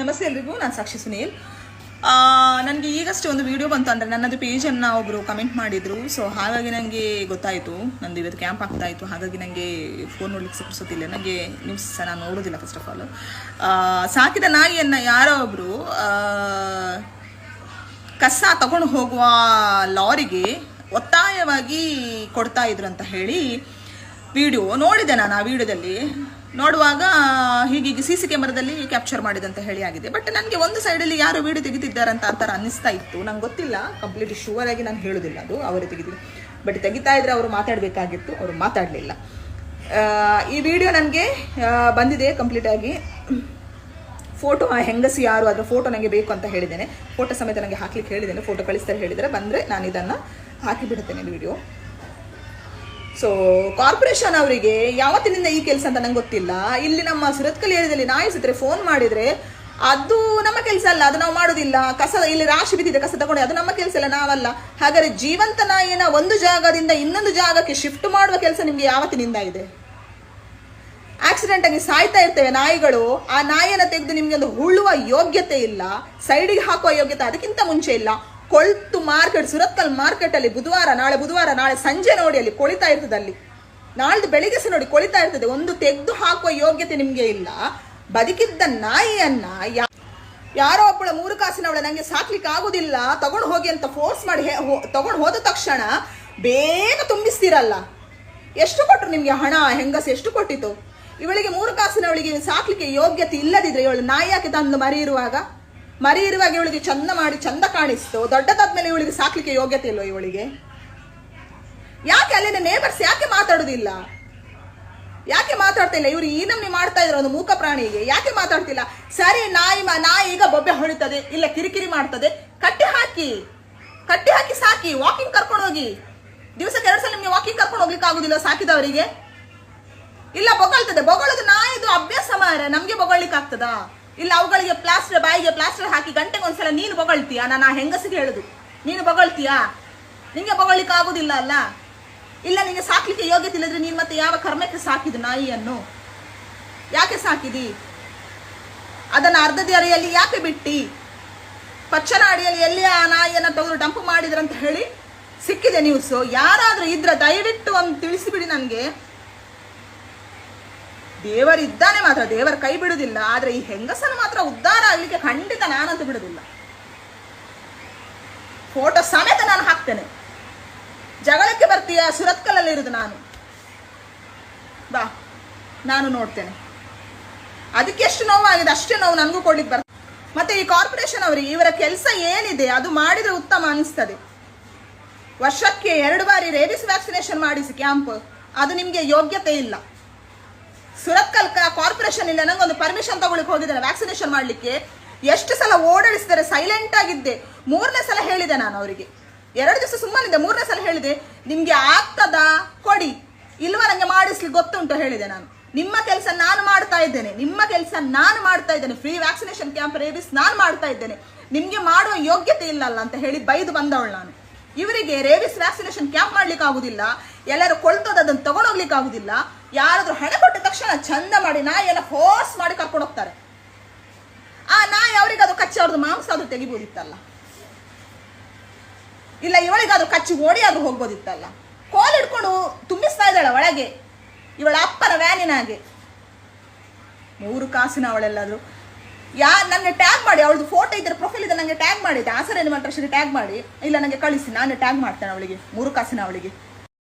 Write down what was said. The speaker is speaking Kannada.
ನಮಸ್ತೆ ಎಲ್ರಿಗೂ, ನಾನು ಸಾಕ್ಷಿ ಸುನೀಲ್. ನನಗೆ ಈಗಷ್ಟೇ ಒಂದು ವಿಡಿಯೋ ಬಂತು ಅಂದರೆ ನನ್ನದು ಪೇಜನ್ನು ಒಬ್ಬರು ಕಮೆಂಟ್ ಮಾಡಿದರು. ಸೊ ಹಾಗಾಗಿ ನನಗೆ ಗೊತ್ತಾಯಿತು. ನಂದು ಇವತ್ತು ಕ್ಯಾಂಪ್ ಆಗ್ತಾ ಇತ್ತು. ಹಾಗಾಗಿ ನನಗೆ ಫೋನ್ ನೋಡ್ಲಿಕ್ಕೆ ಸಿಕ್ಕಿಸೋದಿಲ್ಲ ನನಗೆ ನ್ಯೂಸ್ ಸಹ ನಾನು ನೋಡೋದಿಲ್ಲ ಫಸ್ಟ್ ಆಫ್ ಆಲ್ ಸಾಕಿದ ನಾಯಿಯನ್ನು ಯಾರೋ ಒಬ್ಬರು ಕಸ ತಗೊಂಡು ಹೋಗುವ ಲಾರಿಗೆ ಒತ್ತಾಯವಾಗಿ ಕೊಡ್ತಾ ಇದ್ರು ಅಂತ ಹೇಳಿ ವಿಡಿಯೋ ನೋಡಿದೆ ನಾನು ಆ ವಿಡಿಯೋದಲ್ಲಿ? ನೋಡುವಾಗ ಹೀಗೀಗೆ ಸಿ ಸಿ ಕ್ಯಾಮರಾದಲ್ಲಿ ಕ್ಯಾಪ್ಚರ್ ಮಾಡಿದಂತ ಹೇಳಿ ಆಗಿದೆ. ಬಟ್ ನನಗೆ ಒಂದು ಸೈಡಲ್ಲಿ ಯಾರು ವಿಡಿಯೋ ತೆಗಿತಿದ್ದಾರೆ ಅಂತ ಆ ಥರ ಅನ್ನಿಸ್ತಾ ಇತ್ತು. ನಂಗೆ ಗೊತ್ತಿಲ್ಲ. ಕಂಪ್ಲೀಟ್ ಶೂರ್ ಆಗಿ ನಾನು ಹೇಳೋದಿಲ್ಲ ಅದು, ಅವರೇ ತೆಗಿತಿದ್ರು. ಬಟ್ ತೆಗಿತಾ ಇದ್ರೆ ಅವರು ಮಾತಾಡಬೇಕಾಗಿತ್ತು, ಅವರು ಮಾತಾಡಲಿಲ್ಲ. ಈ ವಿಡಿಯೋ ನನಗೆ ಬಂದಿದೆ ಕಂಪ್ಲೀಟಾಗಿ ಫೋಟೋ ಆ ಹೆಂಗಸಿ ಯಾರು, ಅದರ ಫೋಟೋ ನನಗೆ ಬೇಕು ಅಂತ ಹೇಳಿದ್ದೇನೆ. ಫೋಟೋ ಸಮೇತ ನನಗೆ ಹಾಕ್ಲಿಕ್ಕೆ ಹೇಳಿದ್ದೇನೆ. ಫೋಟೋ ಕಳಿಸ್ತಾರೆ ಹೇಳಿದರೆ ಬಂದರೆ ನಾನು ಇದನ್ನು ಹಾಕಿಬಿಡುತ್ತೇನೆ ವಿಡಿಯೋ ಸೊ ಕಾರ್ಪೊರೇಷನ್ ಅವರಿಗೆ ಯಾವತ್ತಿನಿಂದ ಈ ಕೆಲಸ ಅಂತ ನಂಗೆ ಗೊತ್ತಿಲ್ಲ. ಇಲ್ಲಿ ನಮ್ಮ ಸುರತ್ಕಲ್ ಏರಿಯಾದಲ್ಲಿ ನಾಯಿ ಸಿದ್ರೆ ಫೋನ್ ಮಾಡಿದ್ರೆ, ಅದು ನಮ್ಮ ಕೆಲಸ ಅಲ್ಲ, ಅದು ನಾವು ಮಾಡೋದಿಲ್ಲ. ಕಸ, ಇಲ್ಲಿ ರಾಶಿ ಬಿದ್ದಿದೆ, ಕಸ ತಗೊಂಡು, ಅದು ನಮ್ಮ ಕೆಲಸ ಅಲ್ಲ, ನಾವಲ್ಲ. ಹಾಗಾದ್ರೆ ಜೀವಂತ ನಾಯಿನ ಒಂದು ಜಾಗದಿಂದ ಇನ್ನೊಂದು ಜಾಗಕ್ಕೆ ಶಿಫ್ಟ್ ಮಾಡುವ ಕೆಲಸ ನಿಮ್ಗೆ ಯಾವತ್ತಿನಿಂದ ಇದೆ? ಆಕ್ಸಿಡೆಂಟ್ ಆಗಿ ಸಾಯ್ತಾ ಇರ್ತೇವೆ ನಾಯಿಗಳು, ಆ ನಾಯಿಯನ್ನು ತೆಗೆದು ನಿಮಗೆ ಒಂದು ಉಳುವ ಯೋಗ್ಯತೆ ಇಲ್ಲ ಸೈಡಿಗೆ ಹಾಕುವ ಯೋಗ್ಯತೆ ಅದಕ್ಕಿಂತ ಮುಂಚೆ ಇಲ್ಲ. ಕೊಳ್ತು ಮಾರ್ಕೆಟ್ ಸುರತ್ಕಲ್ ಮಾರ್ಕೆಟ್ ಅಲ್ಲಿ ಬುಧವಾರ, ನಾಳೆ ಬುಧವಾರ, ನಾಳೆ ಸಂಜೆ ನೋಡಿ ಅಲ್ಲಿ ಕೊಳಿತಾ ಇರ್ತದೆ ಅಲ್ಲಿ. ನಾಳ್ದು ಬೆಳಿಗ್ಗೆ ಸಹ ನೋಡಿ ಕೊಳಿತಾ ಇರ್ತದೆ. ಒಂದು ತೆಗೆದು ಹಾಕುವ ಯೋಗ್ಯತೆ ನಿಮ್ಗೆ ಇಲ್ಲ. ಬದುಕಿದ್ದ ನಾಯಿಯನ್ನ ಯಾರೋ ಒಬ್ಬಳ ಮೂರು ಕಾಸಿನವಳ ನಂಗೆ ಸಾಕ್ಲಿಕ್ಕೆ ಆಗುದಿಲ್ಲ. ತಗೊಂಡು ಹೋಗಿ ಅಂತ ಫೋರ್ಸ್ ಮಾಡಿ ತಗೊಂಡು ಹೋದ ತಕ್ಷಣ ಬೇಗ ತುಂಬಿಸ್ತೀರಲ್ಲ. ಎಷ್ಟು ಕೊಟ್ಟರು ನಿಮ್ಗೆ ಹಣ, ಹೆಂಗಸ ಎಷ್ಟು ಕೊಟ್ಟಿತು? ಇವಳಿಗೆ ಮೂರು ಕಾಸಿನವಳಿಗೆ ಸಾಕ್ಲಿಕ್ಕೆ ಯೋಗ್ಯತೆ ಇಲ್ಲದಿದ್ರೆ ಇವಳು ನಾಯಿ ಯಾಕೆ ತಂದು ಮರಿ ಇರುವಾಗ? ಮರಿ ಇರುವಾಗ ಇವಳಿಗೆ ಚಂದ ಮಾಡಿ, ಚಂದ ಕಾಣಿಸ್ತು. ದೊಡ್ಡದಾದ್ಮೇಲೆ ಇವಳಿಗೆ ಸಾಕ್ಲಿಕ್ಕೆ ಯೋಗ್ಯತೆ ಇಲ್ವಾ ಇವಳಿಗೆ? ಯಾಕೆ ಅಲ್ಲಿನ ನೇಬರ್ಸ್ ಯಾಕೆ ಮಾತಾಡುದಿಲ್ಲ? ಯಾಕೆ ಮಾತಾಡ್ತಿಲ್ಲ ಇವರು ಈ ನಮ್ನಿ ಮಾಡ್ತಾ ಇದ್ರು ಒಂದು ಮೂಕ ಪ್ರಾಣಿಗೆ. ಯಾಕೆ ಮಾತಾಡ್ತಿಲ್ಲ? ಸರಿ, ನಾಯಿ ನಾಯಿ ಈಗ ಬೊಬ್ಬೆ ಹೊಳಿತದೆ ಇಲ್ಲ ಕಿರಿಕಿರಿ ಮಾಡ್ತದೆ. ಕಟ್ಟಿ ಹಾಕಿ ಕಟ್ಟಿ ಹಾಕಿ ಸಾಕಿ ವಾಕಿಂಗ್ ಕರ್ಕೊಂಡು ಹೋಗಿ. ದಿವಸಕ್ಕೆ ಎರಡು ಸಲ ನಿಮ್ಗೆ ವಾಕಿಂಗ್ ಕರ್ಕೊಂಡು ಹೋಗ್ಲಿಕ್ಕೆ ಆಗುದಿಲ್ಲ ಸಾಕಿದವರಿಗೆ? ಇಲ್ಲ, ಬೊಗಳ್ತದೆ. ಬೊಗಳದು ನಾಯಿದು ಅಭ್ಯಾಸ ಮಾರ ನಮ್ಗೆ ಬೊಗಳ್ಲಿಕ್ಕೆ ಆಗ್ತದಾ ಇಲ್ಲ, ಅವುಗಳಿಗೆ ಪ್ಲಾಸ್ಟರ್ ಬಾಯಿಗೆ ಪ್ಲಾಸ್ಟರ್ ಹಾಕಿ ಗಂಟೆಗೆ ಒಂದ್ಸಲ ನೀನು ಬೊಗಳ್ತೀಯಾ? ನಾನು ಆ ಹೆಂಗಸಿಗೆ ಹೇಳುದು? ನೀನು ಬೊಗಳ್ತೀಯಾ? ನಿಂಗೆ ಬೊಗಳ್ಲಿಕ್ಕೆ ಆಗುದಿಲ್ಲ ಅಲ್ಲ? ಇಲ್ಲ, ನಿಂಗೆ ಸಾಕ್ಲಿಕ್ಕೆ ಯೋಗ್ಯತೆ ಇಲ್ಲದ್ರೆ ನೀನು ಮತ್ತೆ ಯಾವ ಕರ್ಮಕ್ಕೆ ಸಾಕಿದು ನಾಯಿಯನ್ನು? ಯಾಕೆ ಸಾಕಿದಿ? ಅದನ್ನ ಅರ್ಧದ ದರೆಯಲ್ಲಿ ಯಾಕೆ ಬಿಟ್ಟಿ? ಪಚ್ಚನ ಅಡಿಯಲ್ಲಿ ಎಲ್ಲಿ ಆ ನಾಯಿಯನ್ನು ತೆಗೆದು ಡಂಪ್ ಮಾಡಿದ್ರಂತ ಹೇಳಿ ಸಿಕ್ಕಿದೆ ನ್ಯೂಸು ಯಾರಾದರೂ ಇದ್ರ ದಯವಿಟ್ಟು ಒಂದು ತಿಳಿಸಿಬಿಡಿ ನನಗೆ. ದೇವರಿದ್ದಾನೆ ಮಾತ್ರ, ದೇವರ ಕೈ ಬಿಡುವುದಿಲ್ಲ. ಆದ್ರೆ ಈ ಹೆಂಗಸನ್ನು ಮಾತ್ರ ಉದ್ಧಾರ ಆಗ್ಲಿಕ್ಕೆ ಖಂಡಿತ ನಾನಂತೂ ಬಿಡುದಿಲ್ಲ ಫೋಟೋ ಸಮೇತ ನಾನು ಹಾಕ್ತೇನೆ. ಜಗಳಕ್ಕೆ ಬರ್ತೀಯ? ಸುರತ್ಕಲಲ್ಲಿ ಇರುದು ನಾನು. ಬಾ, ನಾನು ನೋಡ್ತೇನೆ. ಅದಕ್ಕೆ ಎಷ್ಟು ನೋವಾಗಿದೆ, ಅಷ್ಟೇ ನೋವು ನನಗೂ ಕೊಡ್ಲಿಕ್ಕೆ ಬರ್ತದೆ. ಮತ್ತೆ ಈ ಕಾರ್ಪೊರೇಷನ್ ಅವರಿಗೆ ಇವರ ಕೆಲಸ ಏನಿದೆ, ಅದು ಮಾಡಿದ್ರೆ ಉತ್ತಮ ಅನಿಸ್ತದೆ. ವರ್ಷಕ್ಕೆ ಎರಡು ಬಾರಿ ರೇಬಿಸ್ ವ್ಯಾಕ್ಸಿನೇಷನ್ ಮಾಡಿಸಿ ಕ್ಯಾಂಪ್ ಅದು ನಿಮಗೆ ಯೋಗ್ಯತೆ ಇಲ್ಲ. ಸುರತ್ಕಲ್ ಕಾರ್ಪೊರೇಷನ್ ಇಲ್ಲ. ನಂಗೊಂದು ಪರ್ಮಿಷನ್ ತಗೊಳ್ಳಿಕ್ಕೆ ಹೋಗಿದ್ದೇನೆ ವ್ಯಾಕ್ಸಿನೇಷನ್ ಮಾಡಲಿಕ್ಕೆ. ಎಷ್ಟು ಸಲ ಓಡಾಡಿಸಿದರೆ ಸೈಲೆಂಟ್ ಆಗಿದ್ದೆ. ಮೂರನೇ ಸಲ ಹೇಳಿದೆ ನಾನು ಅವರಿಗೆ. ಎರಡು ದಿವಸ ಸುಮ್ಮನಿದೆ ಮೂರನೇ ಸಲ ಹೇಳಿದೆ. ನಿಮಗೆ ಆಗ್ತದಾ? ಕೊಡಿ. ಇಲ್ವಾ ನನಗೆ ಮಾಡಿಸ್ಲಿಕ್ಕೆ ಗೊತ್ತುಂಟು ಹೇಳಿದೆ ನಾನು. ನಿಮ್ಮ ಕೆಲಸ ನಾನು ಮಾಡ್ತಾ ಇದ್ದೇನೆ. ನಿಮ್ಮ ಕೆಲಸ ನಾನು ಮಾಡ್ತಾ ಇದ್ದೇನೆ. ಫ್ರೀ ವ್ಯಾಕ್ಸಿನೇಷನ್ ಕ್ಯಾಂಪ್ ರೇಬಿಸ್ ನಾನು ಮಾಡ್ತಾ ಇದ್ದೇನೆ. ನಿಮಗೆ ಮಾಡುವ ಯೋಗ್ಯತೆ ಇಲ್ಲಲ್ಲ ಅಂತ ಹೇಳಿ ಬೈದು ಬಂದವಳು ನಾನು. ಇವರಿಗೆ ರೇವಿಸ್ ವ್ಯಾಕ್ಸಿನೇಷನ್ ಕ್ಯಾಂಪ್ ಮಾಡ್ಲಿಕ್ಕೆ ಆಗುದಿಲ್ಲ ಎಲ್ಲರೂ ಕೊಳ್ತದ ಅದನ್ನು ತಗೊಂಡೋಗ್ಲಿಕ್ಕೆ ಆಗುದಿಲ್ಲ ಯಾರಾದ್ರೂ ಹಣ ಕೊಟ್ಟ ತಕ್ಷಣ ಚಂದ ಮಾಡಿ ನಾಯಿಯನ್ನ ಫೋರ್ಸ್ ಮಾಡಿ ಕರ್ಕೊಂಡು ಹೋಗ್ತಾರೆ. ಆ ನಾಯಿ ಅವರಿಗೆ ಅದು ಕಚ್ಚಿ ಅವ್ರದ್ದು ಮಾಂಸ ಅದು ತೆಗಿಬೋದಿತ್ತಲ್ಲ. ಇಲ್ಲ, ಇವಳಿಗೆ ಅದು ಕಚ್ಚಿ ಓಡಿ ಆದ್ರೂ ಹೋಗ್ಬೋದಿತ್ತಲ್ಲ. ಕೋಲ್ ಹಿಡ್ಕೊಂಡು ತುಂಬಿಸ್ತಾ ಇದ್ದಾಳೆ ಒಳಗೆ, ಇವಳ ಅಪ್ಪನ ವ್ಯಾನಿನ ಹಾಗೆ ಮೂರು ಕಾಸಿನ ಅವಳೆಲ್ಲಾದ್ರು. ಯಾ, ನನ್ನ ಟ್ಯಾಗ್ ಮಾಡಿ ಅವಳದು ಫೋಟೋ ಇದ್ರೆ ಪ್ರೊಫೈಲ್ ಇದೆ ನನಗೆ ಟ್ಯಾಗ್ ಮಾಡಿದ್ದೆ ಆಸರ ಟ್ಯಾಗ್ ಮಾಡಿ. ಇಲ್ಲ ನನಗೆ ಕಳಿಸಿ, ನಾನು ಟ್ಯಾಗ್ ಮಾಡ್ತೇನೆ ಅವಳಿಗೆ, ಮೂರು ಕಾಸಿನ ಅವಳಿಗೆ.